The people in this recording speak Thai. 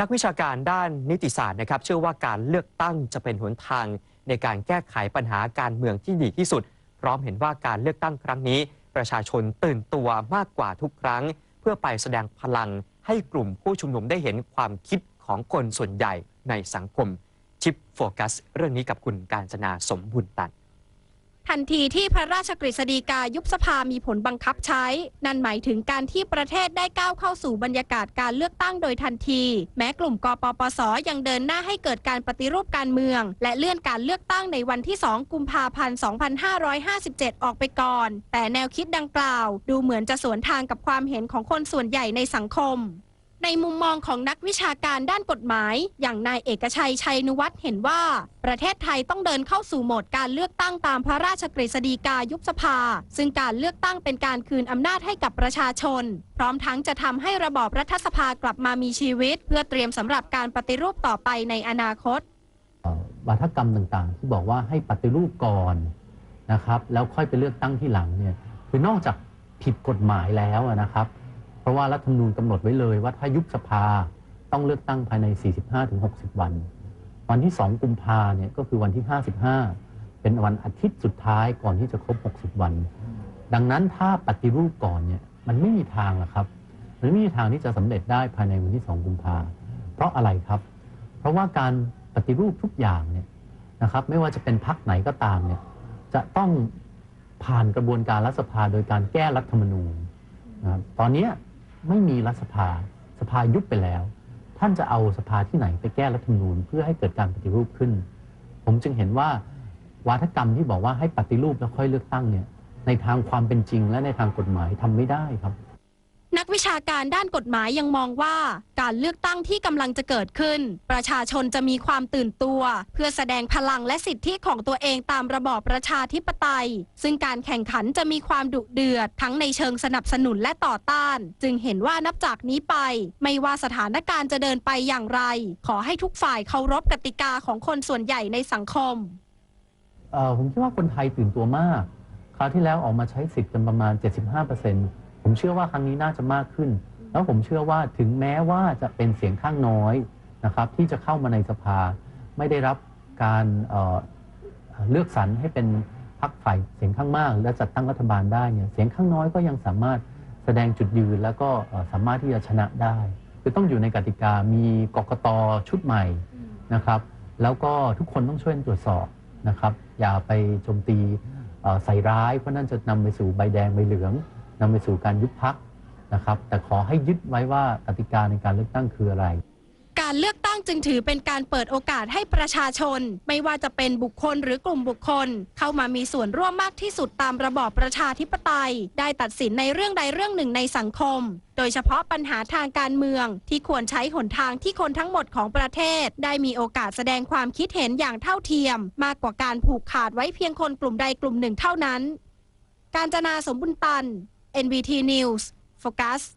นักวิชาการด้านนิติศาสตร์นะครับ เชื่อว่าการเลือกตั้งจะเป็นหนทางในการแก้ไขปัญหาการเมืองที่ดีที่สุด พร้อมเห็นว่าการเลือกตั้งครั้งนี้ ประชาชนตื่นตัวมากกว่าทุกครั้ง เพื่อไปแสดงพลังให้กลุ่มผู้ชุมนุมได้เห็นความคิดของคนส่วนใหญ่ในสังคมชิปโฟกัส เรื่องนี้กับคุณการจนาสมบุญตัน ทันทีที่พระราชกฤษฎีกายุบสภามีผลบังคับใช้ นั่นหมายถึงการที่ประเทศได้ก้าวเข้าสู่บรรยากาศการเลือกตั้งโดยทันที แม้กลุ่มกปปส ยังเดินหน้าให้เกิดการปฏิรูปการเมือง และเลื่อนการเลือกตั้งในวันที่ 2 กุมภาพันธ์ 2557 ออกไปก่อน แต่แนวคิดดังกล่าว ดูเหมือนจะสวนทางกับความเห็นของคนส่วนใหญ่ในสังคม ในมุมมองของนักวิชาการด้านกฎหมาย อย่างนายเอกชัยชัยนุวัฒน์เห็นว่า ประเทศไทยต้องเดินเข้าสู่โหมดการเลือกตั้งตามพระราชกฤษฎีกายุบสภา ซึ่งการเลือกตั้งเป็นการคืนอำนาจให้กับประชาชน พร้อมทั้งจะทำให้ระบอบรัฐสภากลับมามีชีวิต เพื่อเตรียมสำหรับการปฏิรูปต่อไปในอนาคตวาทกรรมต่างๆ ที่บอกว่าให้ปฏิรูปก่อนนะครับ แล้วค่อยไปเลือกตั้งที่หลังเนี่ยคือนอกจากผิดกฎหมายแล้วนะครับ เพราะว่ารัฐธรรมนูญกำหนดไว้เลยว่าถ้ายุบสภาต้องเลือกตั้งภายใน 45-60 วัน วันที่ 2 กุมภาเนี่ยก็คือวันที่ 55 เป็นวันอาทิตย์สุดท้ายก่อนที่จะครบ 60 วัน ดังนั้นถ้าปฏิรูปก่อนเนี่ยมันไม่มีทางหรอกครับมันไม่มีทางที่จะสำเร็จได้ภายในวันที่ 2 กุมภาเพราะอะไรครับ เพราะว่าการปฏิรูปทุกอย่างเนี่ยนะครับไม่ว่าจะเป็นพักไหนก็ตามเนี่ยจะต้องผ่านกระบวนการรัฐสภาโดยการแก้รัฐธรรมนูญนะครับตอนนี้ ไม่มีรัฐสภา สภายุบไปแล้ว ท่านจะเอาสภาที่ไหนไปแก้รัฐธรรมนูญเพื่อให้เกิดการปฏิรูปขึ้น ผมจึงเห็นว่าวาทกรรมที่บอกว่าให้ปฏิรูปแล้วค่อยเลือกตั้งเนี่ยในทางความเป็นจริงและในทางกฎหมายทำไม่ได้ครับ นักวิชาการด้านกฎหมายยังมองว่าการเลือกตั้งที่กำลังจะเกิดขึ้น ประชาชนจะมีความตื่นตัว เพื่อแสดงพลังและสิทธิของตัวเองตามระบอบประชาธิปไตย ซึ่งการแข่งขันจะมีความดุเดือด ทั้งในเชิงสนับสนุนและต่อต้าน จึงเห็นว่านับจากนี้ไป ไม่ว่าสถานการณ์จะเดินไปอย่างไร ขอให้ทุกฝ่ายเคารพกติกาของคนส่วนใหญ่ในสังคมผมคิดว่าคนไทยตื่นตัวมาก คราวที่แล้วออกมาใช้สิทธิ์กันประมาณ 75% ผมเชื่อว่าครั้งนี้น่าจะมากขึ้น แล้วผมเชื่อว่าถึงแม้ว่าจะเป็นเสียงข้างน้อยนะครับ ที่จะเข้ามาในสภา ไม่ได้รับการเเลือกสรรให้เป็นพรรคฝ่ายเสียงข้างมาก และจัดตั้งรัฐบาลได้เนี่ยเสียงข้างน้อยก็ยังสามารถแสดงจุดยืนแล้วก็สามารถที่จะชนะได้คือต้องอยู่ในกติกามีกกตชุดใหม่นะครับ แล้วก็ทุกคนต้องช่วยตรวจสอบนะครับ อย่าไปโจมตีใส่ร้ายเพราะนั่นจะนำไปสู่ใบแดงใบเหลือง นำไปสู่การยุบพักนะครับ แต่ขอให้ยึดไว้ว่ากติกาในการเลือกตั้งคืออะไร การเลือกตั้งจึงถือเป็นการเปิดโอกาสให้ประชาชน ไม่ว่าจะเป็นบุคคลหรือกลุ่มบุคคล เข้ามามีส่วนร่วมมากที่สุดตามระบอบประชาธิปไตย ได้ตัดสินในเรื่องใดเรื่องหนึ่งในสังคม โดยเฉพาะปัญหาทางการเมือง ที่ควรใช้หนทางที่คนทั้งหมดของประเทศ ได้มีโอกาสแสดงความคิดเห็นอย่างเท่าเทียม มากกว่าการผูกขาดไว้เพียงคนกลุ่มใดกลุ่มหนึ่งเท่านั้น การจนาสมบุญตัน NBT News. Focus.